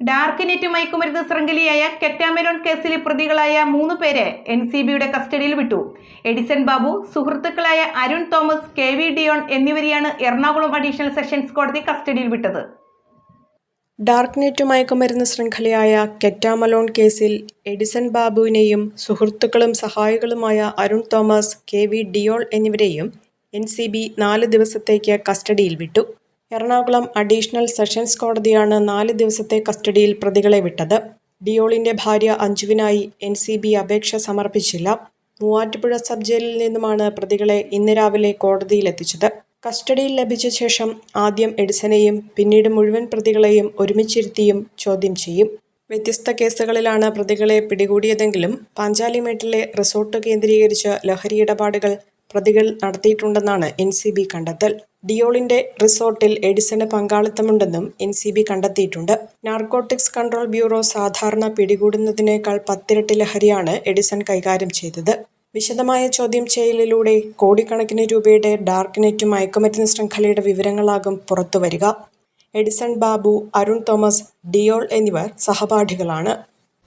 Dark net മയക്കുമരുന്ന് ശൃംഖലയായ Ketamelon കേസിലെ പ്രതികളായ മൂന്ന് പേരെ എൻ സി ബിയുടെ കസ്റ്റഡിയിൽ വിട്ടു. എഡിസൺ ബാബു സുഹൃത്തുക്കളായ Arun Thomas K V Dion എന്നിവരെയാണ് എറണാകുളം അഡീഷണൽ സെഷൻസ് കോടതി കസ്റ്റഡിയിൽ വിട്ടത്. ഡാർക്ക് നെറ്റ് മയക്കുമരുന്ന് ശൃംഖലയായ കെറ്റാമലോൺ കേസിൽ എഡിസൺ ബാബുവിനെയും സുഹൃത്തുക്കളും സഹായികളുമായ Arun Thomas K V Deol എന്നിവരെയും എൻ സി ബി നാല് ദിവസത്തേക്ക് കസ്റ്റഡിയിൽ വിട്ടു. എറണാകുളം അഡീഷണൽ സെഷൻസ് കോടതിയാണ് നാല് ദിവസത്തെ കസ്റ്റഡിയിൽ പ്രതികളെ വിട്ടത്. ഡിയോളിന്റെ ഭാര്യ അഞ്ജുവിനായി എൻ സി ബി അപേക്ഷ സമർപ്പിച്ചില്ല. മൂവാറ്റുപുഴ സബ് ജയിലിൽ നിന്നുമാണ് പ്രതികളെ ഇന്ന് രാവിലെ കോടതിയിലെത്തിച്ചത്. കസ്റ്റഡിയിൽ ലഭിച്ച ശേഷം ആദ്യം എഡിസനെയും പിന്നീട് മുഴുവൻ പ്രതികളെയും ഒരുമിച്ചിരുത്തിയും ചോദ്യം ചെയ്യും. വ്യത്യസ്ത കേസുകളിലാണ് പ്രതികളെ പിടികൂടിയതെങ്കിലും പാഞ്ചാലിമേട്ടിലെ റിസോർട്ട് കേന്ദ്രീകരിച്ച് ലഹരി ഇടപാടുകൾ പ്രതികൾ നടത്തിയിട്ടുണ്ടെന്നാണ് എൻ സി ബി കണ്ടെത്തൽ. ഡിയോളിന്റെ റിസോർട്ടിൽ എഡിസന് പങ്കാളിത്തമുണ്ടെന്നും എൻ സി ബി കണ്ടെത്തിയിട്ടുണ്ട്. നാർക്കോട്ടിക്സ് കൺട്രോൾ ബ്യൂറോ സാധാരണ പിടികൂടുന്നതിനേക്കാൾ പത്തിരട്ടി ലഹരിയാണ് എഡിസൺ കൈകാര്യം ചെയ്തത്. വിശദമായ ചോദ്യം ചെയ്യലിലൂടെ കോടിക്കണക്കിന് രൂപയുടെ ഡാർക്ക് നെറ്റും മയക്കുമരുന്ന് ശൃംഖലയുടെ വിവരങ്ങളാകും പുറത്തുവരിക. എഡിസൺ ബാബു അരുൺ തോമസ് ഡിയോൾ എന്നിവർ സഹപാഠികളാണ്.